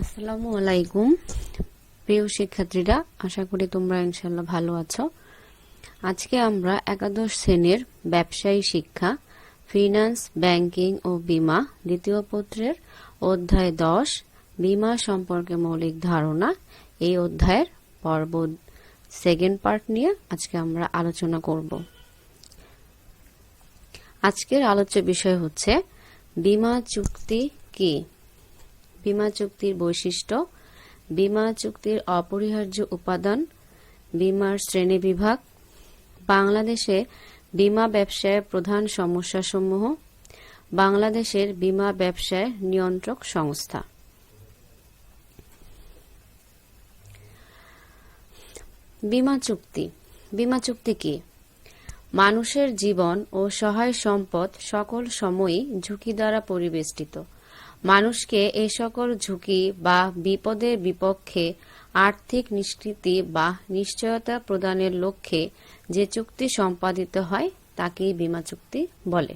আসসালামু আলাইকুম। প্রিয় শিক্ষার্থীরা, আশা করি তোমরা ইনশাল্লাহ ভালো আছো। আজকে আমরা একাদশ শ্রেণির ব্যবসায়ী শিক্ষা, ফিনান্স, ব্যাংকিং ও বীমা দ্বিতীয় পত্রের অধ্যায় দশ, বিমা সম্পর্কে মৌলিক ধারণা। এই অধ্যায়ের পর্ব সেকেন্ড পার্ট নিয়ে আজকে আমরা আলোচনা করব। আজকের আলোচ্য বিষয় হচ্ছে, বিমা চুক্তি কি? বীমা চুক্তির বৈশিষ্ট্য, বীমা চুক্তির অপরিহার্য উপাদান, বীমার শ্রেণীবিভাগ বাংলাদেশে বীমা ব্যবসায়ের প্রধান সমস্যাসমূহ, বাংলাদেশের বীমা ব্যবসায় নিয়ন্ত্রক সংস্থা। বীমা চুক্তি। বীমা চুক্তি কি? মানুষের জীবন ও সহায় সম্পদ সকল সময়ই ঝুঁকি দ্বারা পরিবেষ্টিত। মানুষকে এ সকল ঝুঁকি বা বিপদের বিপক্ষে আর্থিক নিষ্কৃতি বা নিশ্চয়তা প্রদানের লক্ষ্যে যে চুক্তি সম্পাদিত হয়, তাকেই বিমা চুক্তি বলে।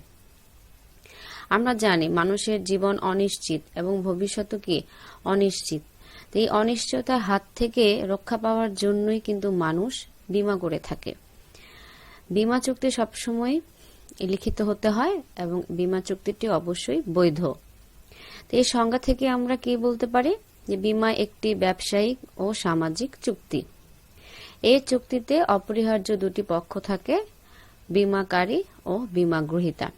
আমরা জানি মানুষের জীবন অনিশ্চিত এবং ভবিষ্যৎ কি অনিশ্চিত। এই অনিশ্চয়তার হাত থেকে রক্ষা পাওয়ার জন্যই কিন্তু মানুষ বিমা করে থাকে। বিমা চুক্তি সবসময় লিখিত হতে হয় এবং বিমা চুক্তিটি অবশ্যই বৈধ। তো এই সংজ্ঞা থেকে আমরা কি বলতে পারি? যে বিমা একটি ব্যবসায়িক ও সামাজিক চুক্তি। এই চুক্তিতে অপরিহার্য দুটি পক্ষ থাকে, বিমাকারী ও বীমা গ্রহীতা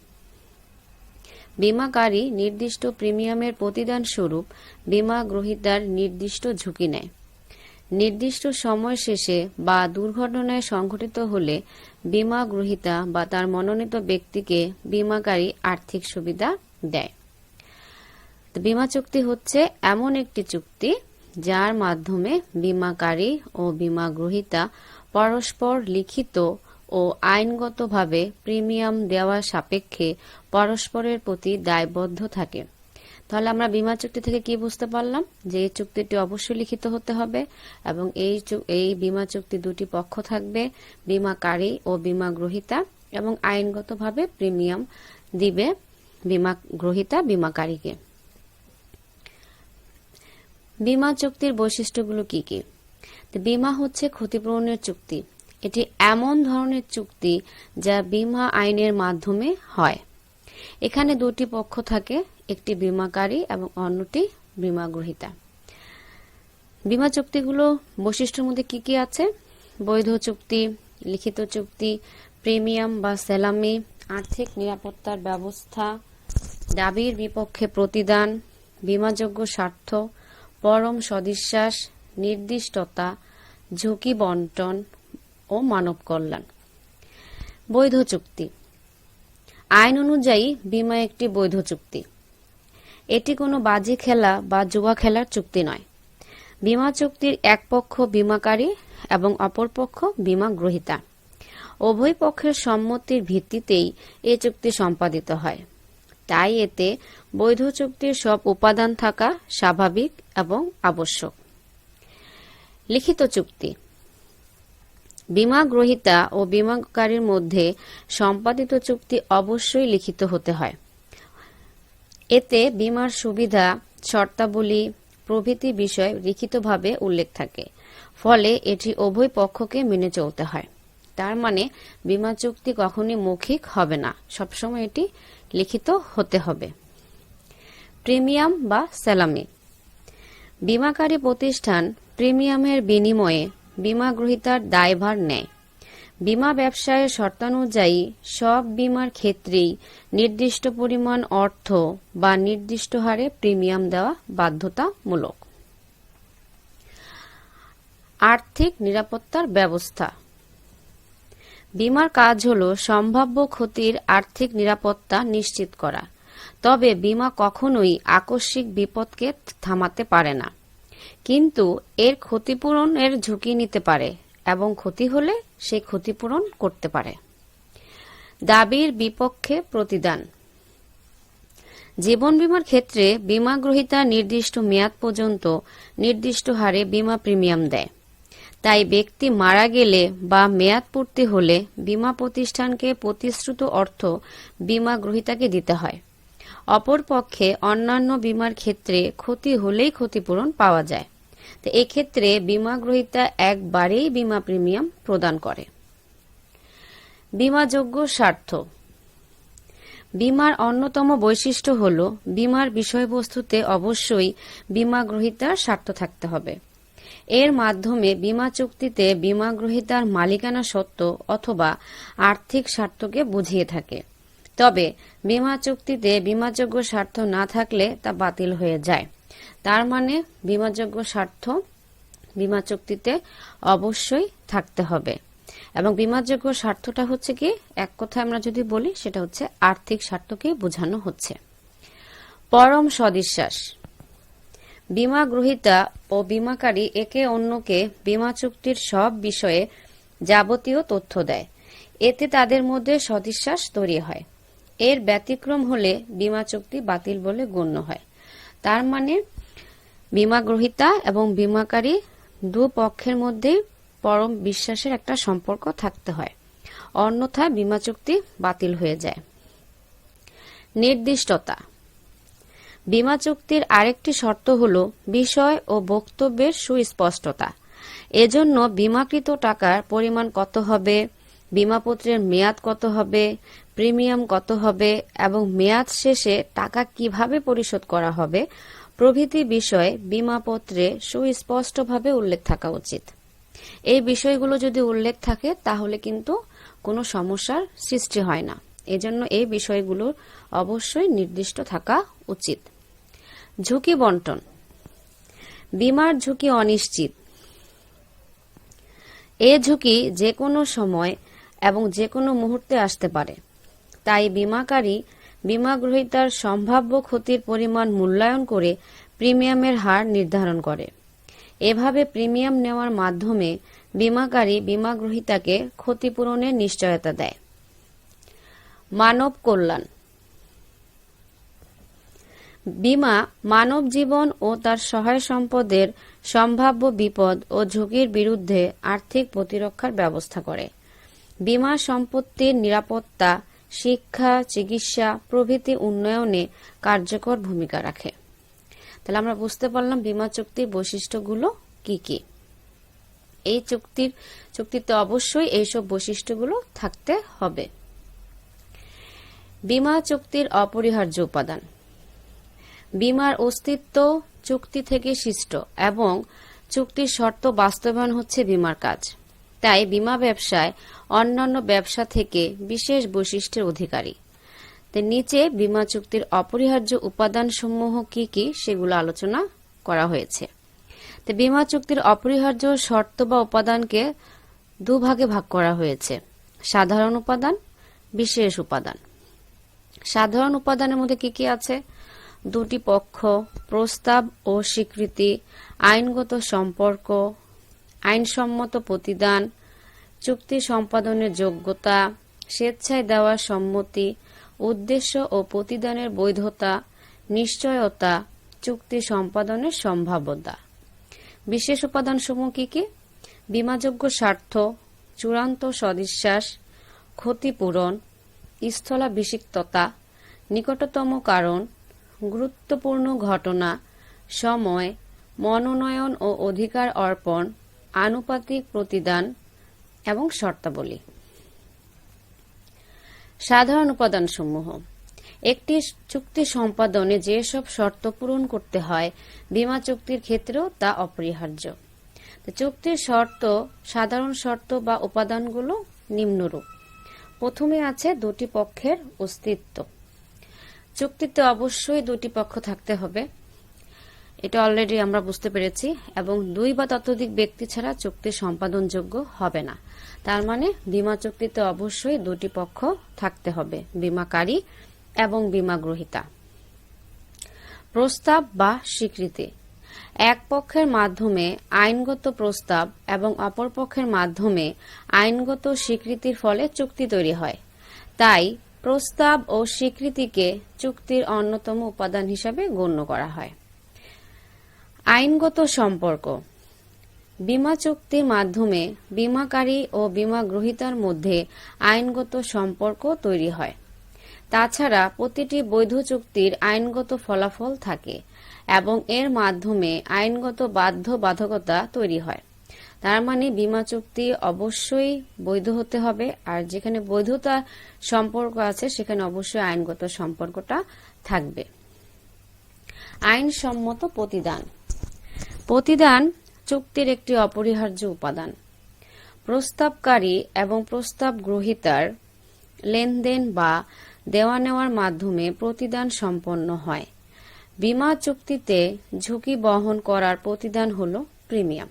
বীমাকারী নির্দিষ্ট প্রিমিয়ামের প্রতিদান স্বরূপ বিমা গ্রহীতার নির্দিষ্ট ঝুঁকি নেয়। নির্দিষ্ট সময় শেষে বা দুর্ঘটনায় সংঘটিত হলে বিমা গ্রহীতা বা তার মনোনীত ব্যক্তিকে বিমাকারী আর্থিক সুবিধা দেয়। বীমা চুক্তি হচ্ছে এমন একটি চুক্তি যার মাধ্যমে বিমাকারী ও বিমা গ্রহীতা পরস্পর লিখিত ও আইনগতভাবে প্রিমিয়াম দেওয়া সাপেক্ষে পরস্পরের প্রতি দায়বদ্ধ থাকে। তাহলে আমরা বিমা চুক্তি থেকে কি বুঝতে পারলাম? যে এই চুক্তিটি অবশ্যই লিখিত হতে হবে এবং এই এই বিমা চুক্তি দুটি পক্ষ থাকবে, বীমাকারী ও বিমা গ্রহীতা এবং আইনগতভাবে প্রিমিয়াম দিবে বিমা গ্রহীতা বীমাকারীকে। বীমা চুক্তির বৈশিষ্ট্যগুলো কি কি? বিমা হচ্ছে ক্ষতিপূরণের চুক্তি। এটি এমন ধরনের চুক্তি যা বিমা আইনের মাধ্যমে হয়। এখানে দুটি পক্ষ থাকে, একটি বিমাকারী এবং অন্যটি বীমা গ্রহীতা বীমা চুক্তিগুলো বৈশিষ্ট্যের মধ্যে কি কি আছে? বৈধ চুক্তি, লিখিত চুক্তি, প্রিমিয়াম বা সেলামি আর্থিক নিরাপত্তার ব্যবস্থা, দাবির বিপক্ষে প্রতিদান, বীমাযোগ্য স্বার্থ পরম সদিশ্বাস, নির্দিষ্টতা, ঝুঁকি বন্টন ও মানব কল্যাণ। বৈধ চুক্তি। আইন অনুযায়ী বীমা একটি বৈধ চুক্তি। এটি কোনো বাজি খেলা বা জুয়া খেলার চুক্তি নয়। বিমা চুক্তির এক পক্ষ বিমাকারী এবং অপর পক্ষ বীমা গ্রহীতা। উভয় পক্ষের সম্মতির ভিত্তিতেই এ চুক্তি সম্পাদিত হয়। তাই এতে বৈধ চুক্তির সব উপাদান থাকা স্বাভাবিক এবং আবশ্যক। লিখিত চুক্তি। বিমা গ্রহীতা ও বীমাকারীর মধ্যে সম্পাদিত চুক্তি অবশ্যই লিখিত হতে হয়। এতে বীমার সুবিধা, শর্তাবলী, প্রভৃতি বিষয় লিখিতভাবে উল্লেখ থাকে। ফলে এটি উভয় পক্ষকে মেনে চলতে হয়। তার মানে বিমা চুক্তি কখনই মৌখিক হবে না। সবসময় এটি লিখিত হতে হবে। প্রিমিয়াম বা স্যালামি। বীমাকারী প্রতিষ্ঠান প্রিমিয়ামের বিনিময়ে বীমা গ্রহীতার দায়ভার নেয়। বিমা ব্যবসায়ের শর্তানুযায়ী সব বিমার ক্ষেত্রেই নির্দিষ্ট পরিমাণ অর্থ বা নির্দিষ্ট হারে প্রিমিয়াম দেওয়া বাধ্যতামূলক। আর্থিক নিরাপত্তার ব্যবস্থা। বিমার কাজ হল সম্ভাব্য ক্ষতির আর্থিক নিরাপত্তা নিশ্চিত করা। তবে বীমা কখনোই আকস্মিক বিপদকে থামাতে পারে না। কিন্তু এর ক্ষতিপূরণের ঝুঁকি নিতে পারে এবং ক্ষতি হলে সে ক্ষতিপূরণ করতে পারে। দাবির বিপক্ষে প্রতিদান। জীবন বীমার ক্ষেত্রে বীমা গ্রহীতা নির্দিষ্ট মেয়াদ পর্যন্ত নির্দিষ্ট হারে বীমা প্রিমিয়াম দেয়। তাই ব্যক্তি মারা গেলে বা মেয়াদ পূর্তি হলে বীমা প্রতিষ্ঠানকে প্রতিশ্রুত অর্থ বীমা গ্রহীতাকে দিতে হয়। অপরপক্ষে অন্যান্য বিমার ক্ষেত্রে ক্ষতি হলেই ক্ষতিপূরণ পাওয়া যায়। তো এক্ষেত্রে বিমা গ্রহীতা একবারেই বিমা প্রিমিয়াম প্রদান করে। বিমাযোগ্য স্বার্থ। বিমার অন্যতম বৈশিষ্ট্য হল, বিমার বিষয়বস্তুতে অবশ্যই বিমা গ্রহীতার স্বার্থ থাকতে হবে। এর মাধ্যমে বিমা চুক্তিতে বিমা গ্রহীতার মালিকানা সত্ত্ব অথবা আর্থিক স্বার্থকে বুঝিয়ে থাকে। তবে বিমা চুক্তিতে বিমাযোগ্য স্বার্থ না থাকলে তা বাতিল হয়ে যায়। তার মানে বিমাযোগ্য স্বার্থ বিমা চুক্তিতে অবশ্যই থাকতে হবে। এবং বিমাযোগ্য স্বার্থটা হচ্ছে কি? এক কথায় আমরা যদি বলি, সেটা হচ্ছে আর্থিক স্বার্থকে বোঝানো হচ্ছে। পরম সদিশ্বাস। বিমা গ্রহীতা ও বিমাকারী একে অন্যকে বিমা চুক্তির সব বিষয়ে যাবতীয় তথ্য দেয়। এতে তাদের মধ্যে সদিশ্বাস তৈরি হয়। এর ব্যতিক্রম হলে বিমা চুক্তি বাতিল বলে গণ্য হয়। তার মানে বিমা গ্রহীতা এবং বিমাকারী দু পক্ষের মধ্যে পরম বিশ্বাসের একটা সম্পর্ক থাকতে হয়। অন্যথায় বিমা চুক্তি বাতিল হয়ে যায়। নির্দিষ্টতা। বিমা চুক্তির আরেকটি শর্ত হল বিষয় ও বক্তব্যের সুস্পষ্টতা। এজন্য বিমাকৃত টাকার পরিমাণ কত হবে? বিমাপত্রের মেয়াদ কত হবে? প্রিমিয়াম কত হবে এবং মেয়াদ শেষে টাকা কীভাবে পরিশোধ করা হবে প্রভৃতি বিষয়ে বিমাপত্রে সুস্পষ্টভাবে উল্লেখ থাকা উচিত। এই বিষয়গুলো যদি উল্লেখ থাকে, তাহলে কিন্তু কোনো সমস্যার সৃষ্টি হয় না। এজন্য এই বিষয়গুলোর অবশ্যই নির্দিষ্ট থাকা উচিত। ঝুঁকি বন্টন। বিমার ঝুঁকি অনিশ্চিত। এ ঝুঁকি যে কোনো সময় এবং যে কোনো মুহূর্তে আসতে পারে। তাই বিমাকারী বিমা গ্রহীতার সম্ভাব্য ক্ষতির পরিমাণ মূল্যায়ন করে প্রিমিয়ামের হার নির্ধারণ করে। এভাবে প্রিমিয়াম নেওয়ার মাধ্যমে বিমাকারী বিমা গ্রহীতাকে ক্ষতিপূরণের নিশ্চয়তা দেয়। মানব কল্যাণ। বিমা মানব জীবন ও তার সহায় সম্পদের সম্ভাব্য বিপদ ও ঝুঁকির বিরুদ্ধে আর্থিক প্রতিরক্ষার ব্যবস্থা করে। বিমা সম্পত্তির নিরাপত্তা শিক্ষা, চিকিৎসা প্রভৃতি উন্নয়নে কার্যকর ভূমিকা রাখে। তাহলে আমরা বুঝতে পারলাম বিমা চুক্তির বৈশিষ্ট্যগুলো কি কি। এই চুক্তির, চুক্তিতে অবশ্যই এইসব বৈশিষ্ট্যগুলো থাকতে হবে। বিমা চুক্তির অপরিহার্য উপাদান। বিমার অস্তিত্ব চুক্তি থেকে সৃষ্ট এবং চুক্তির শর্ত বাস্তবায়ন হচ্ছে বিমার কাজ। তাই বিমা ব্যবসায় অন্যান্য ব্যবসা থেকে বিশেষ বৈশিষ্ট্যের অধিকারী। নিচে বিমা চুক্তির অপরিহার্য উপাদান সমূহ কি কি সেগুলো আলোচনা করা হয়েছে। বিমা চুক্তির অপরিহার্য শর্ত বা উপাদানকে দুভাগে ভাগ করা হয়েছে। সাধারণ উপাদান, বিশেষ উপাদান। সাধারণ উপাদানের মধ্যে কি কি আছে? দুটি পক্ষ, প্রস্তাব ও স্বীকৃতি, আইনগত সম্পর্ক আইনসম্মত প্রতিদান, চুক্তি সম্পাদনের যোগ্যতা, স্বেচ্ছায় দেওয়ার সম্মতি, উদ্দেশ্য ও প্রতিদানের বৈধতা, নিশ্চয়তা, চুক্তি সম্পাদনের সম্ভাব্যতা। বিশেষ উপাদানসমূহ কি কি? বিমাযোগ্য স্বার্থ, চূড়ান্ত সদিশ্বাস, ক্ষতিপূরণ, স্থলাভিষিক্ততা, নিকটতম কারণ, গুরুত্বপূর্ণ ঘটনা, সময়, মনোনয়ন ও অধিকার অর্পণ আনুপাতিক প্রতিদান এবং শর্তাবলী। সাধারণ উপাদানসমূহ। একটি চুক্তি সম্পাদনে যেসব শর্ত পূরণ করতে হয়, বিমা চুক্তির ক্ষেত্রেও তা অপরিহার্য। চুক্তির শর্ত, সাধারণ শর্ত বা উপাদানগুলো নিম্নরূপ। প্রথমে আছে দুটি পক্ষের অস্তিত্ব। চুক্তিতে অবশ্যই দুটি পক্ষ থাকতে হবে। এটা অলরেডি আমরা বুঝতে পেরেছি, এবং দুই বা ততোধিক ব্যক্তি ছাড়া চুক্তি সম্পাদনযোগ্য হবে না। তার মানে বিমা চুক্তিতে অবশ্যই দুটি পক্ষ থাকতে হবে, বিমাকারী এবং বিমা গ্রহীতা প্রস্তাব বা স্বীকৃতি। এক পক্ষের মাধ্যমে আইনগত প্রস্তাব এবং অপর পক্ষের মাধ্যমে আইনগত স্বীকৃতির ফলে চুক্তি তৈরি হয়। তাই প্রস্তাব ও স্বীকৃতিকে চুক্তির অন্যতম উপাদান হিসাবে গণ্য করা হয়। আইনগত সম্পর্ক। বিমা চুক্তির মাধ্যমে বিমাকারী ও বিমা গ্রহীতার মধ্যে আইনগত সম্পর্ক তৈরি হয়। তাছাড়া প্রতিটি বৈধ চুক্তির আইনগত ফলাফল থাকে এবং এর মাধ্যমে আইনগত বাধ্যবাধকতা তৈরি হয়। তার মানে বিমা চুক্তি অবশ্যই বৈধ হতে হবে আর যেখানে বৈধতা সম্পর্ক আছে সেখানে অবশ্যই আইনগত সম্পর্কটা থাকবে। আইনসম্মত প্রতিদান। প্রতিদান চুক্তির একটি অপরিহার্য উপাদান। প্রস্তাবকারী এবং প্রস্তাব গ্রহীতার লেনদেন বা দেওয়া নেওয়ার মাধ্যমে প্রতিদান সম্পন্ন হয়। বিমা চুক্তিতে ঝুঁকি বহন করার প্রতিদান হল প্রিমিয়াম।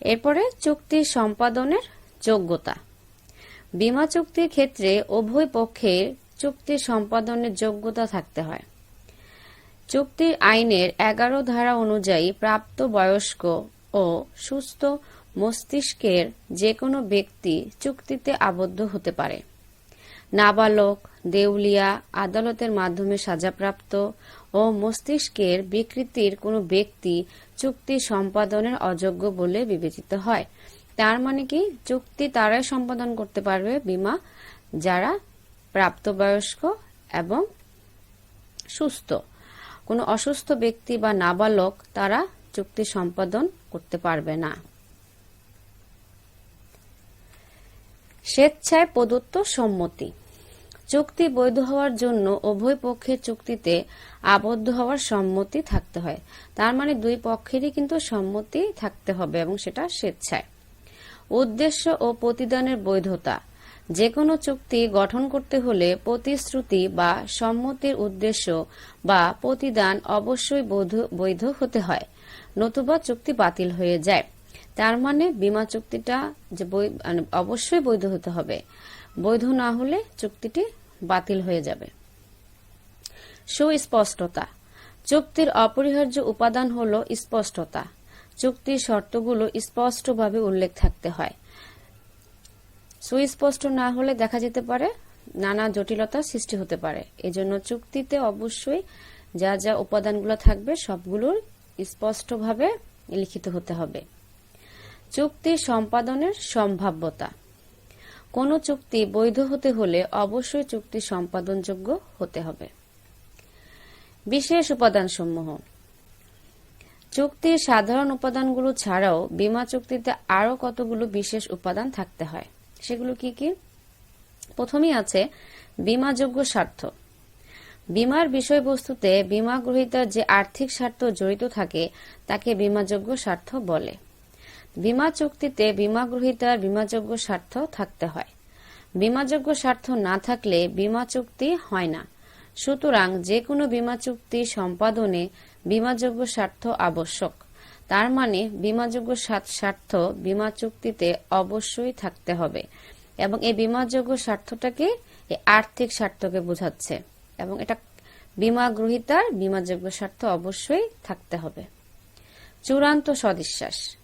এরপরে চুক্তি সম্পাদনের যোগ্যতা। বিমা চুক্তির ক্ষেত্রে উভয় পক্ষের চুক্তি সম্পাদনের যোগ্যতা থাকতে হয়। চুক্তির আইনের এগারো ধারা অনুযায়ী প্রাপ্ত বয়স্ক ও সুস্থ মস্তিষ্কের যে কোনো ব্যক্তি চুক্তিতে আবদ্ধ হতে পারে। নাবালক, দেউলিয়া, আদালতের মাধ্যমে সাজাপ্রাপ্ত ও মস্তিষ্কের বিকৃতির কোনো ব্যক্তি চুক্তি সম্পাদনের অযোগ্য বলে বিবেচিত হয়। তার মানে কি? চুক্তি তারাই সম্পাদন করতে পারবে বিমা, যারা প্রাপ্তবয়স্ক এবং সুস্থ। কোনো অসুস্থ ব্যক্তি বা নাবালক তারা চুক্তি সম্পাদন করতে পারবে না। স্বেচ্ছায় প্রদত্ত সম্মতি। চুক্তি বৈধ হওয়ার জন্য উভয় পক্ষের চুক্তিতে আবদ্ধ হওয়ার সম্মতি থাকতে হয়। তার মানে দুই পক্ষেরই কিন্তু সম্মতি থাকতে হবে এবং সেটা স্বেচ্ছায়। উদ্দেশ্য ও প্রতিদানের বৈধতা। যে কোনো চুক্তি গঠন করতে হলে প্রতিশ্রুতি বা সম্মতির উদ্দেশ্য বা প্রতিদান অবশ্যই বৈধ হতে হয়, নতুবা চুক্তি বাতিল হয়ে যায়। তার মানে বিমা চুক্তিটা যে মানে অবশ্যই বৈধ হতে হবে। বৈধ না হলে চুক্তিটি বাতিল হয়ে যাবে। সুস্পষ্টতা। চুক্তির অপরিহার্য উপাদান হল স্পষ্টতা। চুক্তির শর্তগুলো স্পষ্টভাবে উল্লেখ থাকতে হয়। সুস্পষ্ট না হলে দেখা যেতে পারে নানা জটিলতা সৃষ্টি হতে পারে। এজন্য চুক্তিতে অবশ্যই যা যা উপাদানগুলো থাকবে সবগুলোর স্পষ্টভাবে লিখিত হতে হবে। চুক্তি সম্পাদনের সম্ভাব্যতা। কোন চুক্তি বৈধ হতে হলে অবশ্যই চুক্তি সম্পাদনযোগ্য হতে হবে। বিশেষ উপাদানসমূহ। চুক্তির সাধারণ উপাদানগুলো ছাড়াও বিমা চুক্তিতে আরও কতগুলো বিশেষ উপাদান থাকতে হয়? সেগুলো কি কি? প্রথমেই আছে বিমাযোগ্য স্বার্থ। বিমার বিষয়বস্তুতে বিমা গ্রহীতার যে আর্থিক স্বার্থ জড়িত থাকে, তাকে বিমাযোগ্য স্বার্থ বলে। বিমা চুক্তিতে বিমা গ্রহীতার বিমাযোগ্য স্বার্থ থাকতে হয়। বিমাযোগ্য স্বার্থ না থাকলে বিমা চুক্তি হয় না। সুতরাং যে কোনো বিমা চুক্তি সম্পাদনে বিমাযোগ্য স্বার্থ আবশ্যক। তার মানে বিমাযোগ্য স্বার্থ বিমা চুক্তিতে অবশ্যই থাকতে হবে। এবং এই বিমাযোগ্য স্বার্থটাকে আর্থিক স্বার্থকে বোঝাচ্ছে। এবং এটা বিমা গ্রহীতার বিমাযোগ্য স্বার্থ অবশ্যই থাকতে হবে। চূড়ান্ত সদিশ্বাস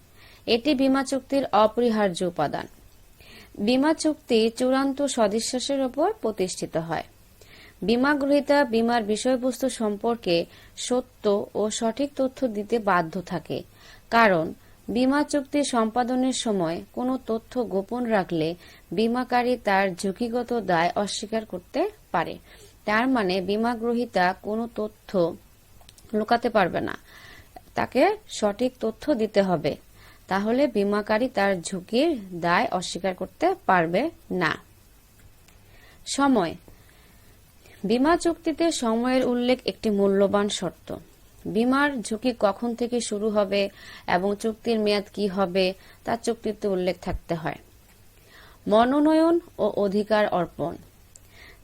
এটি বিমা চুক্তির অপরিহার্য উপাদান। বিমা চুক্তি চূড়ান্ত সদিশ্বাসের উপর প্রতিষ্ঠিত হয়। বিমা গ্রহীতা বিমার বিষয়বস্তু সম্পর্কে সত্য ও সঠিক তথ্য দিতে বাধ্য থাকে। কারণ, বিমা চুক্তি সম্পাদনের সময় কোনো তথ্য গোপন রাখলে বিমাকারী তার ঝুঁকিগত দায় অস্বীকার করতে পারে। তার মানে বিমা গ্রহীতা কোনো তথ্য লুকাতে পারবে না। তাকে সঠিক তথ্য দিতে হবে। তাহলে বিমাকারী তার ঝুঁকির দায় অস্বীকার করতে পারবে না। সময়। বিমা চুক্তিতে সময়ের উল্লেখ একটি মূল্যবান শর্ত। বিমার ঝুঁকি কখন থেকে শুরু হবে এবং চুক্তির মেয়াদ কি হবে, তা চুক্তিতে উল্লেখ থাকতে হয়। মনোনয়ন ও অধিকার অর্পণ।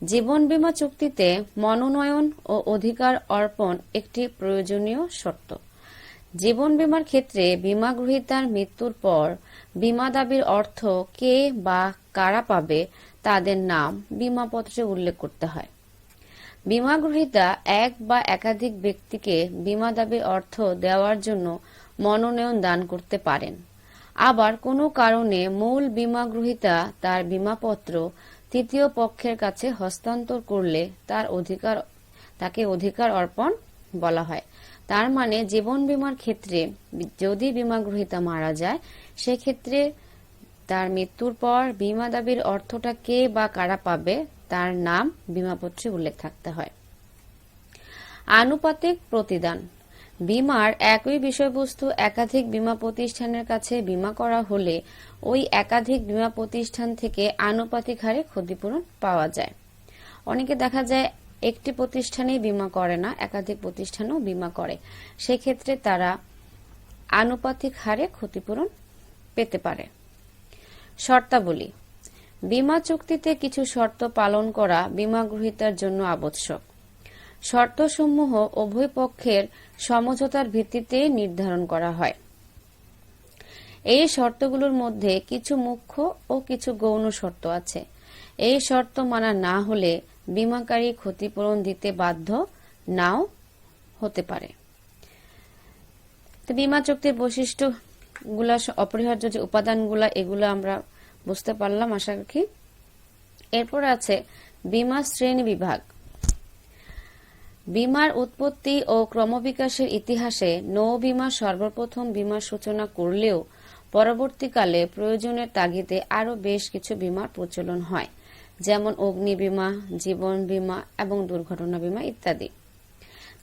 জীবন বিমা চুক্তিতে মনোনয়ন ও অধিকার অর্পণ একটি প্রয়োজনীয় শর্ত। জীবন বিমার ক্ষেত্রে বীমা গ্রহীতার মৃত্যুর পর বিমা দাবির অর্থ কে বা কারা পাবে, তাদের নাম বিমাপত্রে উল্লেখ করতে হয়। বীমা গ্রহীতা এক বা একাধিক ব্যক্তিকে বীমা দাবির অর্থ দেওয়ার জন্য মনোনয়ন দান করতে পারেন। আবার কোনো কারণে মূল বীমা গ্রহীতা তার বীমাপত্র তৃতীয় পক্ষের কাছে হস্তান্তর করলে তার অধিকার, তাকে অধিকার অর্পণ বলা হয়। তার মানে জীবন বীমার ক্ষেত্রে যদি বীমা গ্রহীতা মারা যায়, সেক্ষেত্রে তার মৃত্যুর পর বীমা দাবির অর্থটা কে বা কারা পাবে তার নাম বিমাপত্রে উল্লেখ থাকতে হয়। আনুপাতিক প্রতিদান। বিমার একই বিষয়বস্তু একাধিক বিমা প্রতিষ্ঠানের কাছে বিমা করা হলে ওই একাধিক বিমা প্রতিষ্ঠান থেকে আনুপাতিক হারে ক্ষতিপূরণ পাওয়া যায়। অনেকে দেখা যায় একটি প্রতিষ্ঠানেই বিমা করে না, একাধিক প্রতিষ্ঠানও বিমা করে। সেক্ষেত্রে তারা আনুপাতিক হারে ক্ষতিপূরণ পেতে পারে। শর্তাবলী। বিমা চুক্তিতে কিছু শর্ত পালন করা বিমা গ্রহীতার জন্য আবশ্যক। শর্তসমূহ উভয় পক্ষের সমঝোতার ভিত্তিতে নির্ধারণ করা হয়। এই শর্তগুলোর মধ্যে কিছু মুখ্য ও কিছু গৌণ শর্ত আছে। এই শর্ত মানা না হলে বিমাকারী ক্ষতিপূরণ দিতে বাধ্য নাও হতে পারে। বিমা চুক্তির বৈশিষ্ট্যগুলা, অপরিহার্য যে উপাদানগুলা, এগুলো আমরা বুঝতে পারলাম, আশা রাখি। এরপর আছে বিমা শ্রেণি বিভাগ। বিমার উৎপত্তি ও ক্রমবিকাশের ইতিহাসে নৌ বিমা সর্বপ্রথম বিমার সূচনা করলেও পরবর্তীকালে প্রয়োজনের তাগিদে আরও বেশ কিছু বিমার প্রচলন হয়, যেমন অগ্নি বিমা, জীবন বিমা এবং দুর্ঘটনা বিমা ইত্যাদি।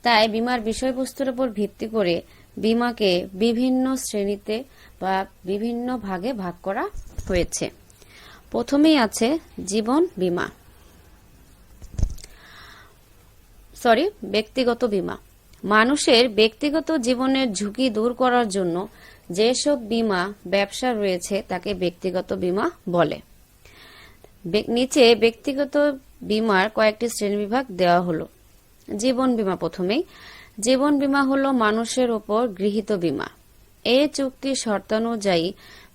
তাই বিমার বিষয়বস্তুর উপর ভিত্তি করে বিমাকে বিভিন্ন শ্রেণীতে বা বিভিন্ন ভাগে ভাগ করা হয়েছে। প্রথমেই আছে জীবন বিমা। সরি ব্যক্তিগত বিমা। মানুষের ব্যক্তিগত জীবনের ঝুঁকি দূর করার জন্য যেসব বিমা ব্যবসা রয়েছে তাকে ব্যক্তিগত বিমা বলে। নিচে ব্যক্তিগত বিমার কয়েকটি শ্রেণীবিভাগ দেওয়া হলো। জীবন বিমা প্রথমেই। জীবন বিমা হল মানুষের ওপর গৃহীত বিমা। এ চুক্তির শর্তানুযায়ী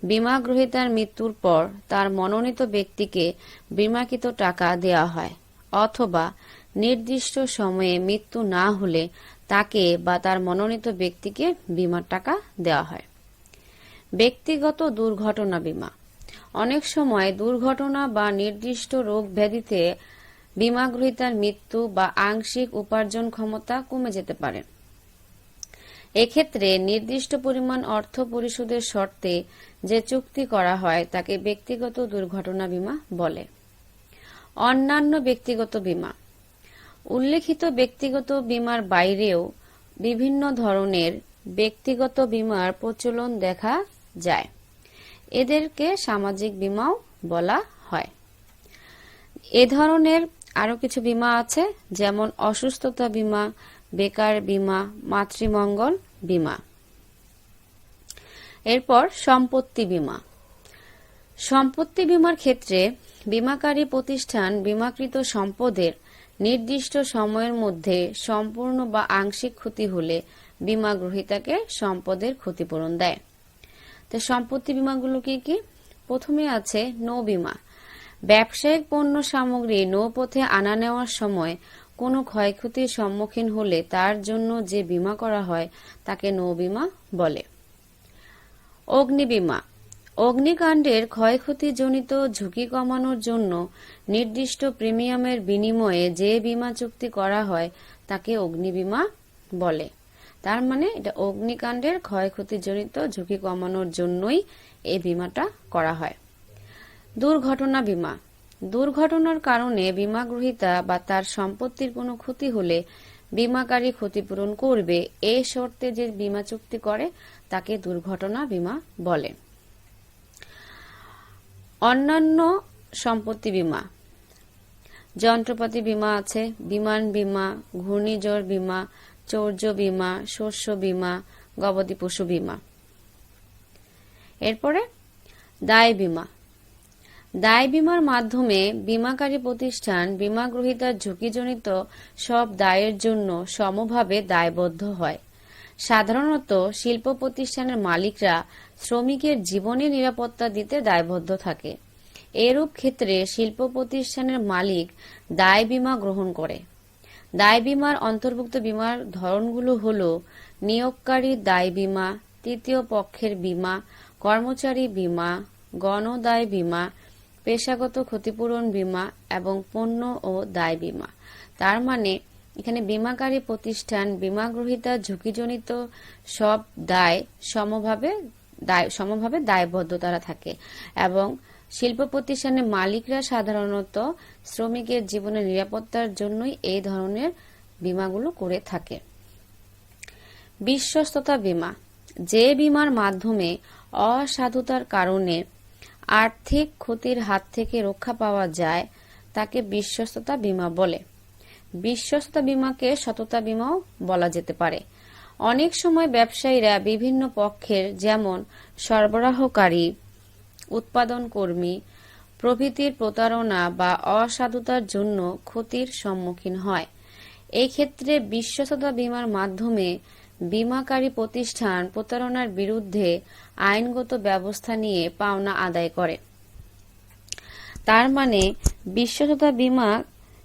বিমা গ্রহীতার মৃত্যুর পর তার মনোনীত ব্যক্তিকে বিমাকৃত টাকা দেওয়া হয়, অথবা নির্দিষ্ট সময়ে মৃত্যু না হলে তাকে বা তার মনোনীত ব্যক্তিকে বিমার টাকা দেওয়া হয়। ব্যক্তিগত দুর্ঘটনা বিমা। অনেক সময় দুর্ঘটনা বা নির্দিষ্ট রোগ ব্যাধিতে বিমা গ্রহীতার মৃত্যু বা আংশিক উপার্জন ক্ষমতা কমে যেতে পারে। এক্ষেত্রে নির্দিষ্ট পরিমাণ অর্থ পরিশোধের শর্তে যে চুক্তি করা হয় তাকে ব্যক্তিগত দুর্ঘটনা বিমা বলে। অন্যান্য ব্যক্তিগত বিমা। উল্লেখিত ব্যক্তিগত বিমার বাইরেও বিভিন্ন ধরনের ব্যক্তিগত বিমার প্রচলন দেখা যায়। এদেরকে সামাজিক বিমাও বলা হয়। এ ধরনের আরও কিছু বিমা আছে, যেমন অসুস্থতা বিমা, বেকার বিমা, মাতৃমঙ্গল বিমা। এরপর সম্পত্তি বিমা। সম্পত্তি বিমার ক্ষেত্রে বিমাকারী প্রতিষ্ঠান বিমাকৃত সম্পদের নির্দিষ্ট সময়ের মধ্যে সম্পূর্ণ বা আংশিক ক্ষতি হলে বিমা গ্রহীতাকে সম্পদের ক্ষতিপূরণ দেয়। তো সম্পত্তি বিমাগুলো কি কি? প্রথমে আছে নৌ বিমা। ব্যবসায়িক পণ্য সামগ্রী নৌপথে আনা নেওয়ার সময় কোনো ক্ষয়ক্ষতির সম্মুখীন হলে তার জন্য যে বিমা করা হয় তাকে নৌ বিমা বলে। অগ্নিবীমা অগ্নিকাণ্ডের ক্ষয়ক্ষতিজনিত ঝুঁকি কমানোর জন্য নির্দিষ্ট প্রিমিয়ামের বিনিময়ে যে বিমা চুক্তি করা হয় তাকে অগ্নিবীমা বলে। তার মানে এটা অগ্নিকাণ্ডের ক্ষয়ক্ষতিজনিত ঝুঁকি কমানোর জন্যই এই বিমাটা করা হয়। দুর্ঘটনা বীমা। দুর্ঘটনার কারণে বীমা গ্রহীতা বা তার সম্পত্তির কোনো ক্ষতি হলে বীমাকারী ক্ষতিপূরণ করবে। এ শর্তে যে বীমা চুক্তি করে, তাকে দুর্ঘটনা বীমা বলে। অন্যান্য সম্পত্তি বীমা। যন্ত্রপাতি বীমা আছে, বিমান বীমা, ঘূর্ণিঝড় বীমা, চৌর্য বীমা, শস্য বীমা, গবাদি পশু বীমা। এরপরে দায় বীমা। দায় বিমার মাধ্যমে বিমাকারী প্রতিষ্ঠান বীমা গ্রহীতার ঝুঁকিজনিত সব দায়ের জন্য সমভাবে দায়বদ্ধ হয়। সাধারণত শিল্প প্রতিষ্ঠানের মালিকরা শ্রমিকের জীবনে নিরাপত্তা দিতে দায়বদ্ধ থাকে। এরূপ ক্ষেত্রে শিল্প প্রতিষ্ঠানের মালিক দায় বিমা গ্রহণ করে। দায় বিমার অন্তর্ভুক্ত বীমার ধরনগুলো হল নিয়োগকারী দায় বিমা, তৃতীয় পক্ষের বীমা, কর্মচারী বিমা, গণদায় বীমা পেশাগত ক্ষতিপূরণ বীমা এবং পণ্য ও দায় বীমা। তার মানে এখানে বীমাকারী প্রতিষ্ঠান বীমা গ্রহীতা ঝুঁকিজনিত সব দায় সমভাবে দায়, সমভাবে দায়বদ্ধ তারা থাকে এবং শিল্প প্রতিষ্ঠানের মালিকরা সাধারণত শ্রমিকের জীবনের নিরাপত্তার জন্যই এই ধরনের বীমাগুলো করে থাকে। বিশ্বস্ততা বীমা, যে বীমার মাধ্যমে অসাধুতার কারণে আর্থিক ক্ষতির হাত থেকে রক্ষা পাওয়া যায় তাকে বিশ্বস্ততা বীমা বলে। বিশ্বস্ততা বীমাকে সততা বীমাও বলা যেতে পারে। অনেক সময় ব্যবসায়ীরা বিভিন্ন পক্ষের যেমন সরবরাহকারী, উৎপাদন কর্মী, প্রভৃতির প্রতারণা বা অসাধুতার জন্য ক্ষতির সম্মুখীন হয়। এই ক্ষেত্রে বিশ্বস্ততা বীমার মাধ্যমে বীমাকারী প্রতিষ্ঠান প্রতারণার বিরুদ্ধে আইনগত ব্যবস্থা নিয়ে পাওনা আদায় করে। তার মানে বিশ্বস্ততা বীমা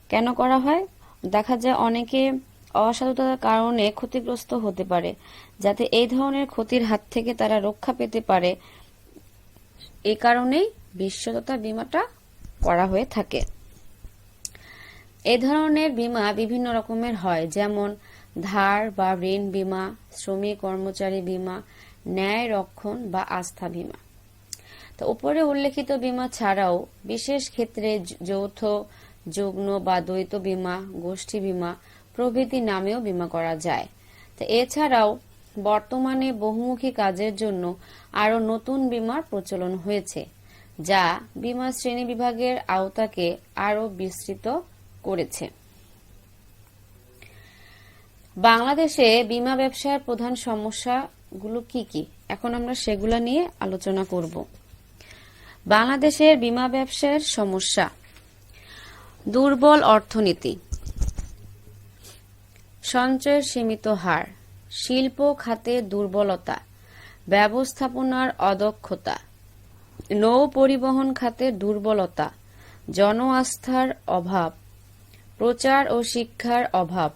কেন করা হয়? দেখা যায় অনেকে অসাধুতার কারণে ক্ষতিগ্রস্ত হতে পারে, যাতে এই ধরনের ক্ষতির হাত থেকে তারা রক্ষা পেতে পারে। এ কারণেই বিশ্বস্ততা বিমাটা করা হয়ে থাকে। এ ধরনের বীমা বিভিন্ন রকমের হয়, যেমন ধার বা ঋণ বীমা, শ্রমিক, কর্মচারী বীমা, ন্যায় রক্ষণ বা আস্থা বীমা। তো উপরে উল্লেখিত বীমা ছাড়াও বিশেষ ক্ষেত্রে যৌথ যুগ্ন বা দ্বৈত বীমা, গোষ্ঠী বীমা প্রভৃতি নামেও বীমা করা যায়। তো এছাড়াও বর্তমানে বহুমুখী কাজের জন্য আরও নতুন বীমার প্রচলন হয়েছে, যা বীমা শ্রেণি বিভাগের আওতাকে আরও বিস্তৃত করেছে। বাংলাদেশে বীমা ব্যবসার প্রধান সমস্যাগুলো কি কি? এখন আমরা সেগুলো নিয়ে আলোচনা করব। বাংলাদেশের বীমা ব্যবসার সমস্যা। দুর্বল অর্থনীতি। সঞ্চয়ের সীমিত হার। শিল্প খাতে দুর্বলতা। ব্যবস্থাপনার অদক্ষতা। নৌ পরিবহন খাতে দুর্বলতা। জন আস্থার অভাব। প্রচার ও শিক্ষার অভাব।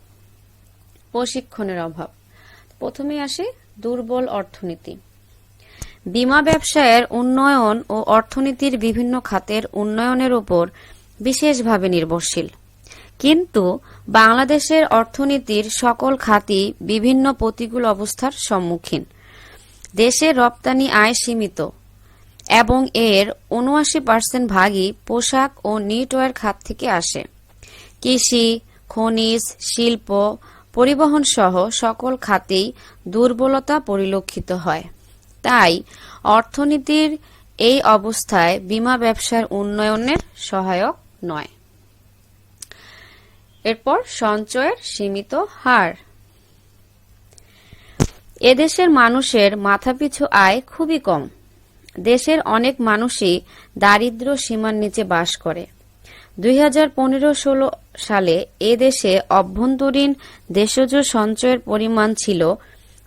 প্রশিক্ষণের অভাব। প্রথমে আসে দুর্বল অর্থনীতি। বীমা ব্যবসায়ের উন্নয়ন ও অর্থনীতির বিভিন্ন খাতের উন্নয়নের উপর বিশেষভাবে নির্ভরশীল। কিন্তু বাংলাদেশের অর্থনীতির সকল খাতই বিভিন্ন প্রতিকূল অবস্থার সম্মুখীন। দেশের রপ্তানি আয় সীমিত এবং এর উনআশি পার্সেন্ট ভাগই পোশাক ও নিটওয়ার খাত থেকে আসে। কৃষি, খনিজ, শিল্প পরিবহন সহ সকল খাতেই দুর্বলতা পরিলক্ষিত হয়। তাই অর্থনীতির এই অবস্থায় বীমা ব্যবসার উন্নয়নের সহায়ক নয়। এরপর সঞ্চয়ের সীমিত হার। এদেশের মানুষের মাথাপিছু আয় খুবই কম। দেশের অনেক মানুষই দারিদ্র সীমার নিচে বাস করে। দুই হাজার পনেরো ষোলো সালে এ দেশে অভ্যন্তরীণ দেশজ সঞ্চয়ের পরিমাণ ছিল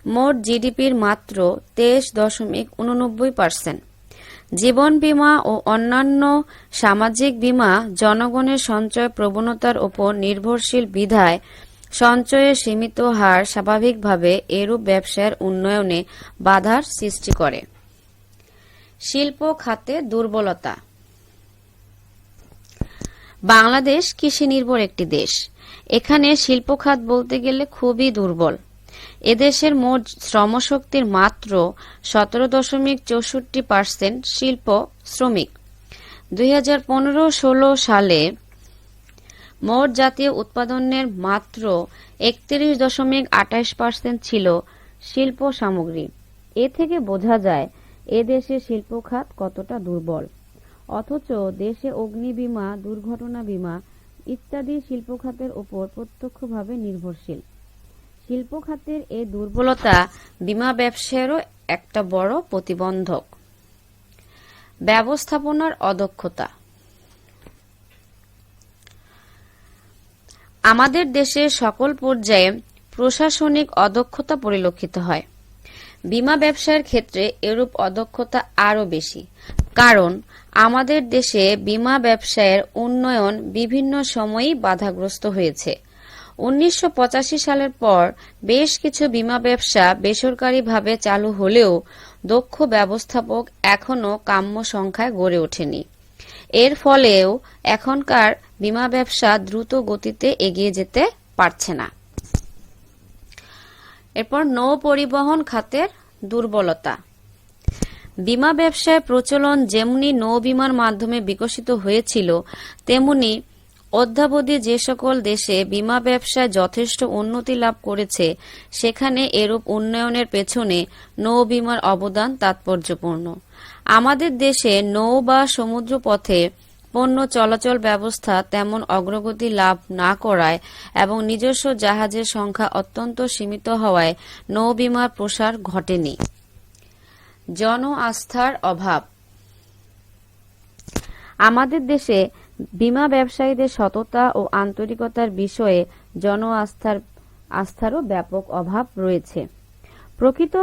মোট জিডিপির মাত্র তেইশ দশমিক উননব্বই পার্সেন্ট। জীবন বীমা ও অন্যান্য সামাজিক বীমা জনগণের সঞ্চয় প্রবণতার উপর নির্ভরশীল বিধায় সঞ্চয়ের সীমিত হার স্বাভাবিকভাবে এরূপ ব্যবসার উন্নয়নে বাধার সৃষ্টি করে। শিল্প খাতে দুর্বলতা বাংলাদেশ কৃষি নির্ভর একটি দেশ। এখানে শিল্প খাত বলতে গেলে খুবই দুর্বল। এদেশের মোট শ্রমশক্তির মাত্র সতেরো দশমিক চৌষট্টি পার্সেন্ট শিল্প শ্রমিক। দুই হাজার পনেরো ষোলো সালে মোট জাতীয় উৎপাদনের মাত্র একত্রিশ দশমিক আঠাশ পার্সেন্ট ছিল শিল্প সামগ্রী। এ থেকে বোঝা যায় এ দেশে শিল্প খাত কতটা দুর্বল। অথচ দেশে অগ্নি বীমা দুর্ঘটনা বীমা ইত্যাদি শিল্প খাতের উপর প্রত্যক্ষভাবে নির্ভরশীল। শিল্প খাতের এই দুর্বলতা বীমা ব্যবসায়েরও একটা বড় প্রতিবন্ধক। ব্যবস্থাপনার অদক্ষতা। আমাদের দেশে সকল পর্যায়ে প্রশাসনিক অদক্ষতা পরিলক্ষিত হয়। বীমা ব্যবসায়ের ক্ষেত্রে এরূপ অদক্ষতা আরও বেশি। কারণ, আমাদের দেশে বীমা ব্যবসায়ের উন্নয়ন বিভিন্ন সময়ই বাধাগ্রস্ত হয়েছে। উনিশশো পঁচাশি সালের পর বেশ কিছু বীমা ব্যবসা বেসরকারিভাবে চালু হলেও দক্ষ ব্যবস্থাপক এখনও কাম্য সংখ্যায় গড়ে ওঠেনি। এর ফলেও এখনকার বীমা ব্যবসা দ্রুত গতিতে এগিয়ে যেতে পারছে না। এরপর নৌ পরিবহন খাতের দুর্বলতা। বিমা ব্যবসায় প্রচলন যেমনি নৌ বিমার মাধ্যমে বিকশিত হয়েছিল, তেমনি অদ্যাবধি যে সকল দেশে বিমা ব্যবসায় যথেষ্ট উন্নতি লাভ করেছে, সেখানে এরূপ উন্নয়নের পেছনে নৌ বিমার অবদান তাৎপর্যপূর্ণ। আমাদের দেশে নৌ বা সমুদ্র পথে পণ্য চলাচল ব্যবস্থা তেমন অগ্রগতি লাভ না করায় এবং নিজস্ব জাহাজের সংখ্যা অত্যন্ত সীমিত হওয়ায় নৌবিমার প্রসার ঘটেনি। জন আস্থার অভাব। আমাদের দেশে বিমা ব্যবসায়ীদের সততা ও আন্তরিকতার বিষয়ে জন আস্থার, আস্থারও ব্যাপক অভাব রয়েছে। প্রকৃত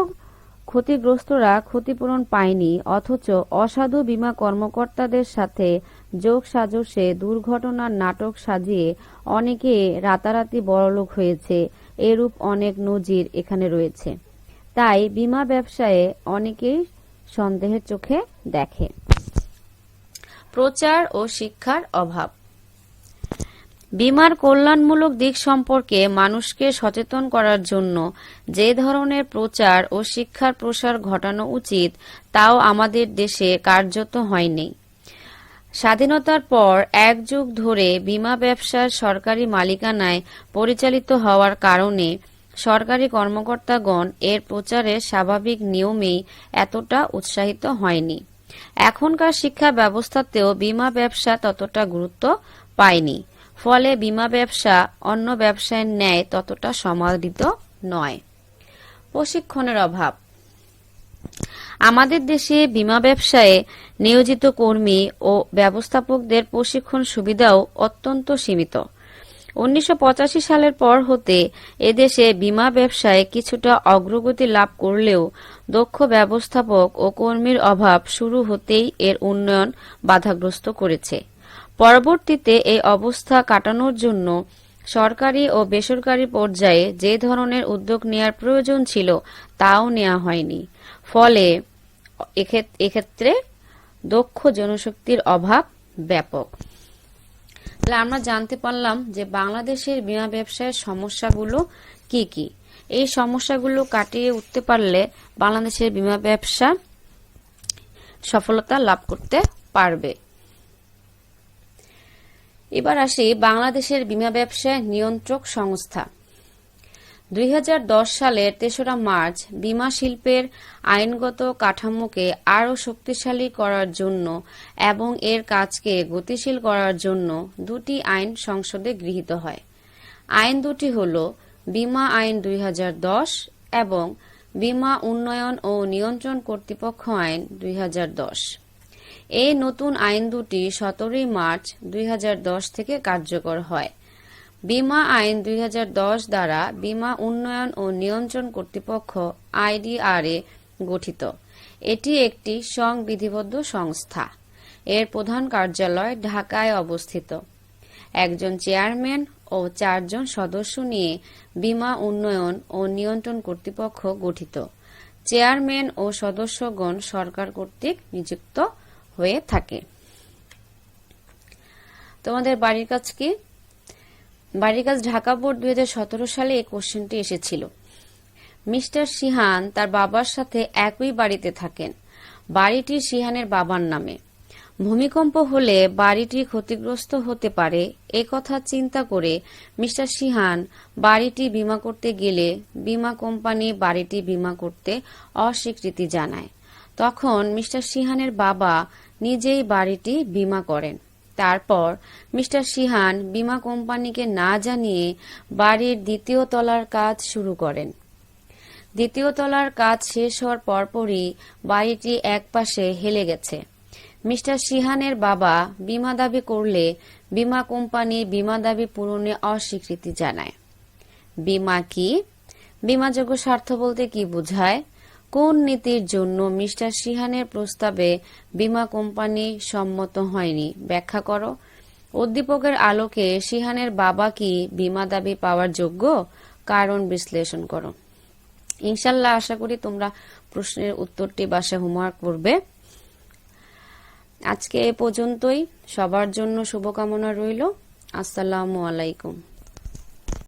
ক্ষতিগ্রস্তরা ক্ষতিপূরণ পায়নি, অথচ অসাধু বিমা কর্মকর্তাদের সাথে যোগ সাজসে দুর্ঘটনার নাটক সাজিয়ে অনেকে রাতারাতি বড়লোক হয়েছে, এরূপ অনেক নজির এখানে রয়েছে। তাই বিমা ব্যবসায়ে অনেকেই সন্দেহের চোখে দেখে। প্রচার ও শিক্ষার অভাব। বিমার কল্যাণমূলক দিক সম্পর্কে মানুষকে সচেতন করার জন্য যে ধরনের প্রচার ও শিক্ষার প্রসার ঘটানো উচিত, তাও আমাদের দেশে কার্যত হয়নি। স্বাধীনতার পর এক যুগ ধরে বিমা ব্যবসার সরকারি মালিকানায় পরিচালিত হওয়ার কারণে সরকারি কর্মকর্তাগণ এর প্রচারে স্বাভাবিক নিয়মেই এতটা উৎসাহিত হয়নি। এখনকার শিক্ষা ব্যবস্থাতেও বিমা ব্যবসা ততটা গুরুত্ব পায়নি, ফলে বিমা ব্যবসা অন্য ব্যবসায়ের ন্যায় ততটা সমাদৃত নয়। প্রশিক্ষণের অভাব। আমাদের দেশে বিমা ব্যবসায়ে নিয়োজিত কর্মী ও ব্যবস্থাপকদের প্রশিক্ষণ সুবিধাও অত্যন্ত সীমিত। উনিশশো পঁচাশি সালের পর হতে এদেশে বিমা ব্যবসায় কিছুটা অগ্রগতি লাভ করলেও দক্ষ ব্যবস্থাপক ও কর্মীর অভাব শুরু হতেই এর উন্নয়ন বাধাগ্রস্ত করেছে। পরবর্তীতে এই অবস্থা কাটানোর জন্য সরকারি ও বেসরকারি পর্যায়ে যে ধরনের উদ্যোগ নেয়ার প্রয়োজন ছিল তাও নেওয়া হয়নি। ফলে এক্ষেত্রে দক্ষ জনশক্তির অভাব ব্যাপক। তাহলে আমরা জানতে পারলাম যে বাংলাদেশের বিমা ব্যবসায়ের সমস্যাগুলো কি কি। এই সমস্যাগুলো কাটিয়ে উঠতে পারলে বাংলাদেশের বিমা ব্যবসা সফলতা লাভ করতে পারবে। এবার আসি বাংলাদেশের বিমা ব্যবসায় নিয়ন্ত্রক সংস্থা। দুই হাজার দশ সালের তেসরা মার্চ বিমা শিল্পের আইনগত কাঠামোকে আরও শক্তিশালী করার জন্য এবং এর কাজকে গতিশীল করার জন্য দুটি আইন সংসদে গৃহীত হয়। আইন দুটি হল বিমা আইন দুই হাজার দশ এবং বিমা উন্নয়ন ও নিয়ন্ত্রণ কর্তৃপক্ষ আইন দুই হাজার দশ। এই নতুন আইন দুটি সতেরোই মার্চ দুই হাজার দশ থেকে কার্যকর হয়। বিমা আইন দুই হাজার দশ দ্বারা বিমা উন্নয়ন ও নিয়ন্ত্রণ কর্তৃপক্ষ আইডিআরএ গঠিত। এটি একটি সংবিধিবদ্ধ সংস্থা। এর প্রধান কার্যালয় ঢাকায় অবস্থিত। একজন চেয়ারম্যান ও চারজন সদস্য নিয়ে বিমা উন্নয়ন ও নিয়ন্ত্রণ কর্তৃপক্ষ গঠিত। চেয়ারম্যান ও সদস্যগণ সরকার কর্তৃক নিযুক্ত হয়ে থাকে। তোমাদের বাড়ির কাজ কি? বাড়ির কাজ ঢাকা বোর্ড দুই হাজার সতেরো সালে এই কোশ্চেনটি এসেছিল। মিস্টার সিহান তার বাবার সাথে একই বাড়িতে থাকেন। বাড়িটি সিহানের বাবার নামে। ভূমিকম্প হলে বাড়িটি ক্ষতিগ্রস্ত হতে পারে এ কথা চিন্তা করে মিস্টার সিহান বাড়িটি বিমা করতে গেলে বিমা কোম্পানি বাড়িটি বিমা করতে অস্বীকৃতি জানায়। তখন মিস্টার সিহানের বাবা নিজেই বাড়িটি বিমা করেন। তারপর মিস্টার সিহান বিমা কোম্পানিকে না জানিয়ে বাড়ির দ্বিতীয় তলার কাজ শুরু করেন। দ্বিতীয় তলার কাজ শেষ হওয়ার পরপরই বাড়িটি একপাশে হেলে গেছে। মিস্টার সিহানের বাবা বিমা দাবি করলে বিমা কোম্পানি বিমা দাবি পূরণে অস্বীকৃতি জানায়। বিমা কি? বিমাযোগ্য স্বার্থ বলতে কি বোঝায়? কোন নীতির জন্য মিস্টার সিহানের প্রস্তাবে বিমা কোম্পানি সম্মত হয়নি? ব্যাখ্যা করো। উদ্দীপকের আলোকে সিহানের বাবা কি বিমা দাবি পাওয়ার যোগ্য? কারণ বিশ্লেষণ করো। ইনশাল্লাহ আশা করি তোমরা প্রশ্নের উত্তরটি বাসা হোমওয়ার্ক করবে। আজকে এ পর্যন্তই। সবার জন্য শুভকামনা রইল। আসসালামু আলাইকুম।